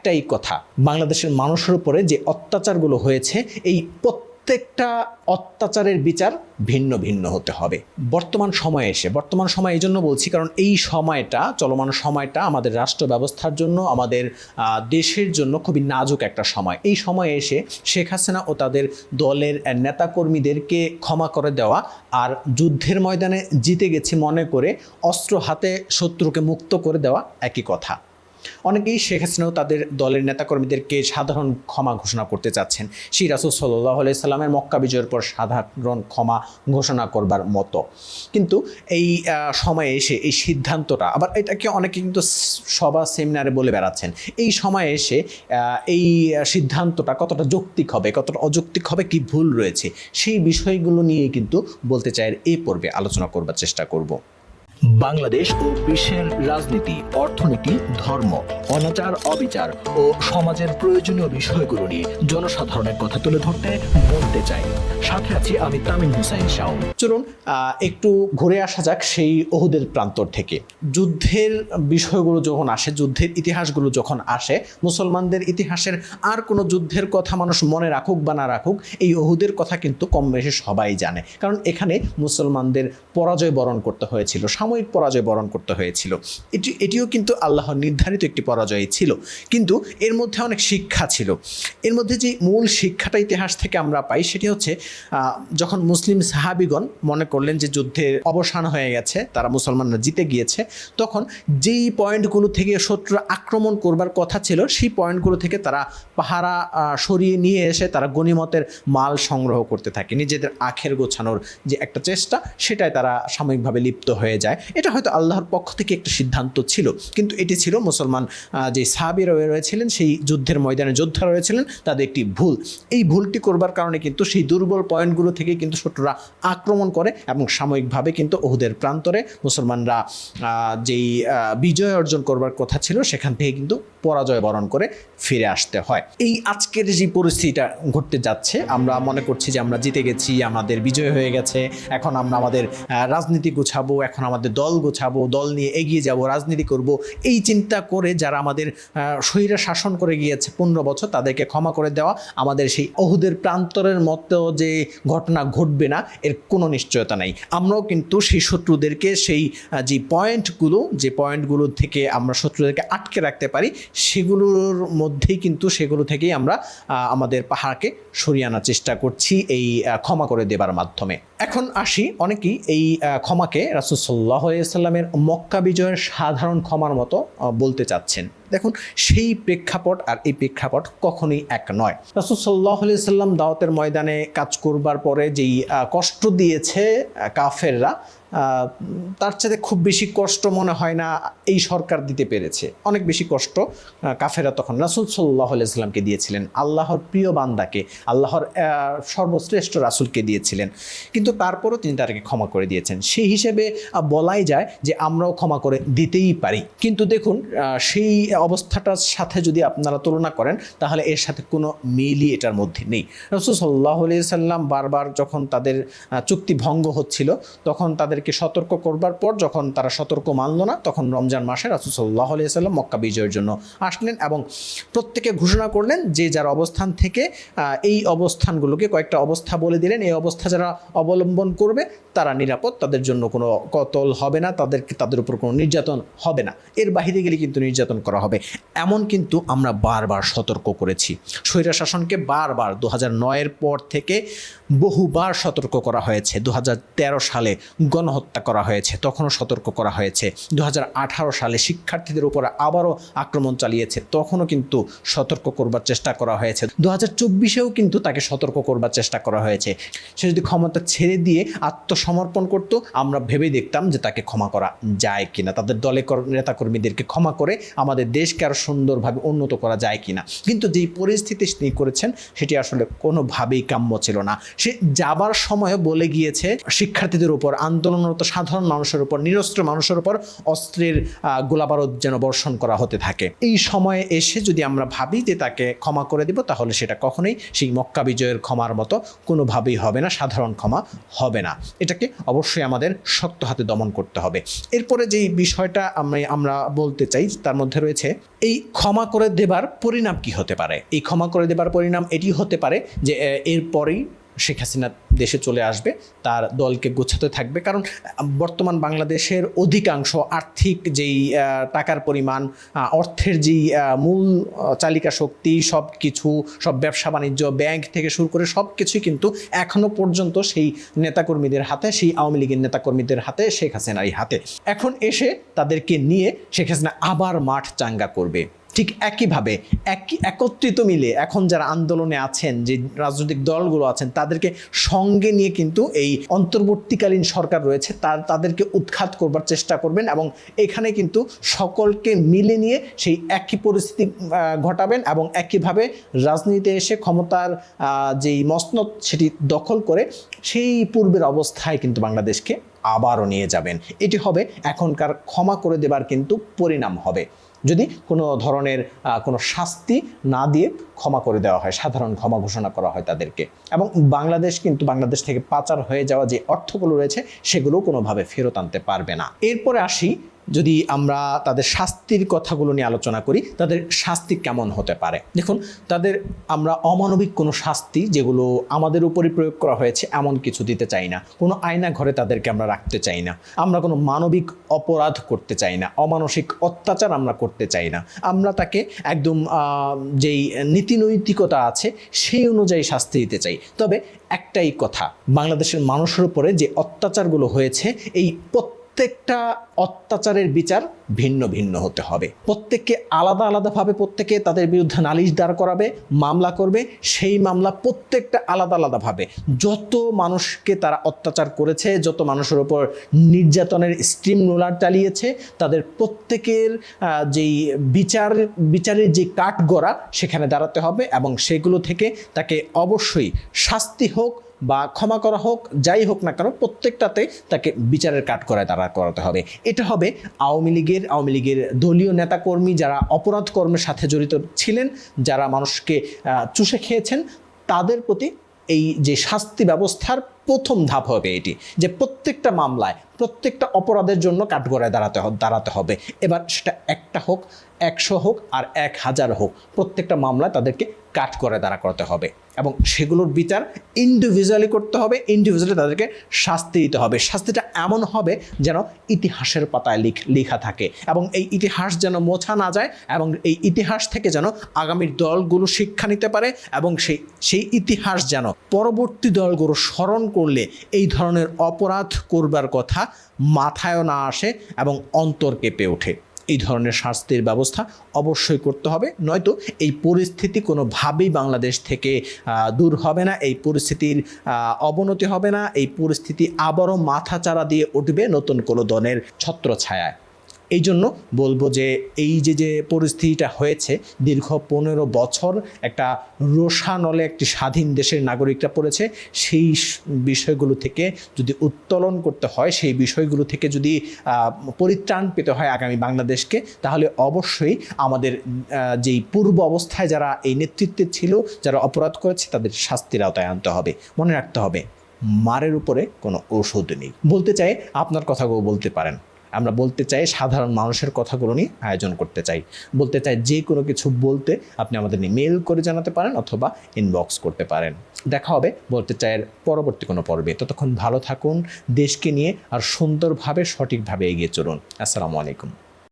একটাই কথা, বাংলাদেশের মানুষের উপরে যে অত্যাচারগুলো হয়েছে, এই প্রত্যেকটা অত্যাচারের বিচার ভিন্ন ভিন্ন হতে হবে। বর্তমান সময়ে এসে, বর্তমান সময় এই জন্য বলছি কারণ এই সময়টা, চলমান সময়টা আমাদের রাষ্ট্র ব্যবস্থার জন্য, আমাদের দেশের জন্য খুবই নাজুক একটা সময়। এই সময়ে এসে শেখ হাসিনা ও তাদের দলের নেতাকর্মীদেরকে ক্ষমা করে দেওয়া আর যুদ্ধের ময়দানে জিতে গেছি মনে করে অস্ত্র হাতে শত্রুকে মুক্ত করে দেওয়া একই কথা। অনেকেই শেখ হাসিনাও তাদের দলের নেতাকর্মীদেরকে সাধারণ ক্ষমা ঘোষণা করতে চাচ্ছেন। সেই রাসুল সাল্লাহ সাল্লামের মক্কা বিজয়ের পর সাধারণ ক্ষমা ঘোষণা করবার মতো। কিন্তু এই সময়ে এসে এই সিদ্ধান্তটা, আবার এটাকে অনেকে কিন্তু সভা, সেমিনারে বলে বেড়াচ্ছেন, এই সময়ে এসে এই সিদ্ধান্তটা কতটা যৌক্তিক হবে, কতটা অযৌক্তিক হবে, কি ভুল রয়েছে, সেই বিষয়গুলো নিয়ে কিন্তু বলতে চাই এই পর্বে আলোচনা করবার চেষ্টা করব। বাংলাদেশ ও বিশ্বের রাজনীতি, অর্থনীতি, ধর্ম, অনাচার, অবিচার ও সমাজের প্রয়োজনীয় বিষয়গুলো নিয়ে জনসাধারণের কথা তুলে ধরতে বলতে চাই। সাথে আছি আমি তামিম হুসাইন শাহ। চলুন একটু ঘুরে আসা যাক সেই ওহুদের প্রান্তর থেকে। যুদ্ধের বিষয়গুলো যখন আসে, যুদ্ধের ইতিহাসগুলো যখন আসে, মুসলমানদের ইতিহাসের আর কোনো যুদ্ধের কথা মানুষ মনে রাখুক বা না রাখুক, এই ওহুদের কথা কিন্তু কম বেশি সবাই জানে। কারণ এখানে মুসলমানদের পরাজয় বরণ করতে হয়েছিল, সাময়িক পরাজয় বরণ করতে হয়েছিল। এটি, এটিও কিন্তু আল্লাহর নির্ধারিত একটি পরাজয় ছিল। কিন্তু এর মধ্যে অনেক শিক্ষা ছিল। এর মধ্যে যে মূল শিক্ষাটা ইতিহাস থেকে আমরা পাই, সেটি হচ্ছে যখন মুসলিম সাহাবিগণ মনে করলেন যে যুদ্ধের অবসান হয়ে গেছে, তারা মুসলমানরা জিতে গিয়েছে, তখন যেই পয়েন্টগুলো থেকে শত্রু আক্রমণ করবার কথা ছিল, সেই পয়েন্টগুলো থেকে তারা পাহারা সরিয়ে নিয়ে এসে তারা গণিমতের মাল সংগ্রহ করতে থাকে। নিজেদের আখের গোছানোর যে একটা চেষ্টা সেটাই তারা সাময়িকভাবে লিপ্ত হয়ে যায়। এটা হয়তো আল্লাহর পক্ষ থেকে একটা সিদ্ধান্ত ছিল, কিন্তু এটি ছিল মুসলমান যে সাহাবি রয়েছিলেন, সেই যুদ্ধের ময়দানে যোদ্ধা রয়েছিলেন, তাদের একটি ভুল। এই ভুলটি করবার কারণে কিন্তু সেই দুর্বল পয়েন্টগুলো থেকে কিন্তু শত্রুরা আক্রমণ করে এবং সাময়িকভাবে কিন্তু ওহুদের প্রান্তরে মুসলমানরা যেই বিজয় অর্জন করবার কথা ছিল সেখান থেকে কিন্তু পরাজয় বরণ করে ফিরে আসতে হয়। এই আজকের যে পরিস্থিতিটা ঘটতে যাচ্ছে, আমরা মনে করছি যে আমরা জিতে গেছি, আমাদের বিজয় হয়ে গেছে, এখন আমরা আমাদের রাজনীতি গোছাবো, এখন আমাদের দল গোছাবো, দল নিয়ে এগিয়ে যাব, রাজনীতি করব, এই চিন্তা করে যারা আমাদের শরীরে শাসন করে গিয়েছে পনেরো বছর তাদেরকে ক্ষমা করে দেওয়া, আমাদের সেই অহুদের প্রান্তরের মতো যে ঘটনা ঘটবে না, এর কোনো নিশ্চয়তা নাই। আমরাও কিন্তু সেই শত্রুদেরকে সেই যে পয়েন্টগুলো যে পয়েন্টগুলো থেকে আমরা শত্রুদেরকে আটকে রাখতে পারি, সেগুলোর মধ্যেই কিন্তু সেগুলো থেকেই আমরা আমাদের পাহাড়কে সরিয়ে আনার চেষ্টা করছি এই ক্ষমা করে দেবার মাধ্যমে। এখন আসি অনেকেই এই ক্ষমাকে রাসুসাল্লাহ সাল্লামের মক্কা বিজয়ের সাধারণ ক্ষমার মতো বলতে চাচ্ছেন। দেখুন, সেই প্রেক্ষাপট আর এই প্রেক্ষাপট কখনোই এক নয়। রাসুল সাল্লাহ সাল্লাম দাওয়াতের ময়দানে কাজ করবার পরে যেই কষ্ট দিয়েছে কাফেররা তার চাইতে খুব বেশি কষ্ট মনে হয় না এই সরকার দিতে পেরেছে। অনেক বেশি কষ্ট কাফেরা তখন রাসুল সাল্লাহ সাল্লামকে দিয়েছিলেন, আল্লাহর প্রিয় বান্দাকে, আল্লাহর সর্বশ্রেষ্ঠ রাসুলকে দিয়েছিলেন। কিন্তু তারপরও তিনি তাদেরকে ক্ষমা করে দিয়েছেন। সেই হিসেবে বলাই যায় যে আমরাও ক্ষমা করে দিতেই পারি। কিন্তু দেখুন সেই অবস্থাটার সাথে যদি আপনারা তুলনা করেন, তাহলে এর সাথে কোনো মিলই এটার মধ্যে নেই। রসুল সাল্লাহ সাল্লাম বারবার যখন তাদের চুক্তি ভঙ্গ হচ্ছিল, তখন তাদেরকে সতর্ক করবার পর যখন তারা সতর্ক মানল না, তখন রমজান মাসে রাসুল সাল্লাহ সাল্লাম মক্কা বিজয়ের জন্য আসলেন এবং প্রত্যেকে ঘোষণা করলেন যে যার অবস্থান থেকে এই অবস্থানগুলোকে কয়েকটা অবস্থা বলে দিলেন। এই অবস্থা যারা অবলম্বন করবে, তারা নিরাপদ, তাদের জন্য কোনো কতল হবে না, তাদেরকে, তাদের উপর কোনো নির্যাতন হবে না। এর বাহিরে গেলে কিন্তু নির্যাতন করা হবে। এমন কিন্তু আমরা বারবার সতর্ক করেছি। স্বৈরা শাসনকে বারবার দু হাজার নয়ের পর থেকে বহুবার সতর্ক করা হয়েছে। দু হাজার তেরো সালে গণহত্যা করা হয়েছে, তখনও সতর্ক করা হয়েছে। দু হাজার আঠারো সালে শিক্ষার্থীদের উপরে আবারও আক্রমণ চালিয়েছে, তখনও কিন্তু সতর্ক করবার চেষ্টা করা হয়েছে। দু হাজার চব্বিশেও কিন্তু তাকে সতর্ক করবার চেষ্টা করা হয়েছে। সে যদি ক্ষমতা ছেড়ে দিয়ে আত্মসমর্পণ করতো, আমরা ভেবে দেখতাম যে তাকে ক্ষমা করা যায় কিনা, তাদের দলে কর- নেতাকর্মীদেরকে ক্ষমা করে আমাদের দেশকে আরও সুন্দরভাবে উন্নত করা যায় কিনা। কিন্তু যেই পরিস্থিতি তিনি করেছেন, সেটি আসলে কোনোভাবেই কাম্য ছিল না। সে যাবার সময় বলে গিয়েছে, শিক্ষার্থীদের উপর আন্দোলন আন্দোলনরত সাধারণ মানুষের উপর, নিরস্ত্র মানুষের উপর অস্ত্রের গোলাবারুদ যেন বর্ষণ করা হতে থাকে। এই সময়ে এসে যদি আমরা ভাবি যে তাকে ক্ষমা করে দিব, তাহলে সেটা কখনোই সেই মক্কা বিজয়ের ক্ষমার মতো কোনোভাবেই হবে না, সাধারণ ক্ষমা হবে না। এটাকে অবশ্যই আমাদের শক্ত হাতে দমন করতে হবে। এরপরে যেই বিষয়টা আমি, আমরা বলতে চাই, তার মধ্যে রয়েছে এই ক্ষমা করে দেবার পরিণাম কি হতে পারে? এই ক্ষমা করে দেবার পরিণাম এটি হতে পারে যে এরপরেই শেখ হাসিনা দেশে চলে আসবে, তার দলকে গোছাতে থাকবে। কারণ, বর্তমান বাংলাদেশের অধিকাংশ আর্থিক যেই টাকার পরিমাণ অর্থের যেই মূল চালিকা শক্তি সব কিছু সব ব্যবসা বাণিজ্য, ব্যাংক থেকে শুরু করে সব কিছুই কিন্তু এখনও পর্যন্ত সেই নেতাকর্মীদের হাতে, সেই আওয়ামী লীগের নেতাকর্মীদের হাতে, শেখ হাসিনারই হাতে। এখন এসে তাদেরকে নিয়ে শেখ হাসিনা আবার মাঠ চাঙ্গা করবে। ঠিক একইভাবে, একই, একত্রিত মিলে এখন যারা আন্দোলনে আছেন, যে রাজনৈতিক দলগুলো আছেন, তাদেরকে সঙ্গে নিয়ে কিন্তু এই অন্তর্বর্তীকালীন সরকার রয়েছে, তার, তাদেরকে উৎখাত করবার চেষ্টা করবেন এবং এখানে কিন্তু সকলকে মিলে নিয়ে সেই একই পরিস্থিতি ঘটাবেন এবং একইভাবে রাজনীতিতে এসে ক্ষমতার যেই মসনদ সেটি দখল করে সেই পূর্বের অবস্থায় কিন্তু বাংলাদেশকে আবারও নিয়ে যাবেন। এটি হবে এখনকার ক্ষমা করে দেবার কিন্তু পরিণাম হবে। যদি কোনো ধরনের কোনো শাস্তি না দিয়ে ক্ষমা করে দেওয়া হয়, সাধারণ ক্ষমা ঘোষণা করা হয় তাদেরকে। এবং বাংলাদেশ কিন্তু, বাংলাদেশ থেকে পাচার হয়ে যাওয়া যে অর্থগুলো রয়েছে সেগুলো কোনোভাবে ফেরত আনতে পারবে না। এরপরে আসি যদি আমরা তাদের শাস্তির কথাগুলো নিয়ে আলোচনা করি, তাদের শাস্তি কেমন হতে পারে? দেখুন, তাদের আমরা অমানবিক কোনো শাস্তি যেগুলো আমাদের উপরে প্রয়োগ করা হয়েছে, এমন কিছু দিতে চাই না। কোনো আয়না ঘরে তাদেরকে আমরা রাখতে চাই না। আমরা কোনো মানবিক অপরাধ করতে চাই না। অমানসিক অত্যাচার আমরা করতে চাই না। আমরা তাকে একদম যেই নীতিনৈতিকতা আছে, সেই অনুযায়ী শাস্তি দিতে চাই। তবে একটাই কথা, বাংলাদেশের মানুষের উপরে যে অত্যাচারগুলো হয়েছে, এই প্রত্যেকটা অত্যাচারের বিচার ভিন্ন ভিন্ন হতে হবে। প্রত্যেককে আলাদা আলাদাভাবে প্রত্যেকে তাদের বিরুদ্ধে নালিশ দাঁড় করাবে, মামলা করবে, সেই মামলা প্রত্যেকটা আলাদা আলাদাভাবে যত মানুষকে তারা অত্যাচার করেছে, যত মানুষের ওপর নির্যাতনের স্ট্রিম রোলার চালিয়েছে, তাদের প্রত্যেকের যেই বিচার, বিচারের যে কাঠগড়া, সেখানে দাঁড়াতে হবে এবং সেগুলো থেকে তাকে অবশ্যই শাস্তি হোক বা ক্ষমা করা হোক, যাই হোক না কেন, প্রত্যেকটাতে তাকে বিচারের কাঠ করায় তারা করাতে হবে। এটা হবে আওয়ামী লীগের আওয়ামী লীগের দলীয় নেতাকর্মী যারা অপরাধ কর্মের সাথে জড়িত ছিলেন, যারা মানুষকে চুষে খেয়েছেন, তাদের প্রতি এই যে শাস্তি ব্যবস্থার প্রথম ধাপ হবে এটি, যে প্রত্যেকটা মামলায় প্রত্যেকটা অপরাধের জন্য কাঠগড়ায় দাঁড়াতে দাঁড়াতে হবে। এবার সেটা একটা হোক, একশো হোক আর এক হাজার হোক, প্রত্যেকটা মামলায় তাদেরকে কাঠ করে দাঁড়া করতে হবে এবং সেগুলোর বিচার ইন্ডিভিজুয়ালি করতে হবে ইন্ডিভিজুয়ালি তাদেরকে শাস্তি দিতে হবে। শাস্তিটা এমন হবে যেন ইতিহাসের পাতায় লিখ, লেখা থাকে এবং এই ইতিহাস যেন মোছা না যায় এবং এই ইতিহাস থেকে যেন আগামীর দলগুলো শিক্ষা নিতে পারে এবং সেই সেই ইতিহাস যেন পরবর্তী দলগুলো স্মরণ করলে এই ধরনের অপরাধ করবার কথা মাথায়ও না আসে এবং অন্তর কেঁপে ওঠে। এই ধরনের শাস্তির ব্যবস্থা অবশ্যই করতে হবে, নয়তো এই পরিস্থিতি কোনোভাবেই বাংলাদেশ থেকে দূর হবে না, এই পরিস্থিতির অবনতি হবে না, এই পরিস্থিতি আবারও মাথাচাড়া দিয়ে উঠবে নতুন কোনো দলের ছত্রছায়ায়। এই জন্য বলব যে এই যে যে পরিস্থিতিটা হয়েছে, দীর্ঘ পনেরো বছর একটা রোষানলে একটি স্বাধীন দেশের নাগরিকরা পড়েছে, সেই বিষয়গুলো থেকে যদি উত্তোলন করতে হয়, সেই বিষয়গুলো থেকে যদি পরিত্রাণ পেতে হয় আগামী বাংলাদেশকে, তাহলে অবশ্যই আমাদের যেই পূর্ব অবস্থায় যারা এই নেতৃত্বে ছিল, যারা অপরাধ করেছে, তাদের শাস্তির আওতায় আনতে হবে। মনে রাখতে হবে, মারের উপরে কোনো ঔষধ নেই। বলতে চাই, আপনার কথাগুলো বলতে পারেন। আমরা বলতে চাই সাধারণ মানুষের কথাগুলো নিয়ে আয়োজন করতে চাই। বলতে চাই যে কোনো কিছু বলতে আপনি আমাদের মেল করে জানাতে পারেন অথবা ইনবক্স করতে পারেন। দেখা হবে, বলতে চাইয়ের পরবর্তী কোনো পর্বে। ততক্ষণ ভালো থাকুন, দেশকে নিয়ে আর সুন্দরভাবে, সঠিকভাবে এগিয়ে চলুন। আসসালামু আলাইকুম।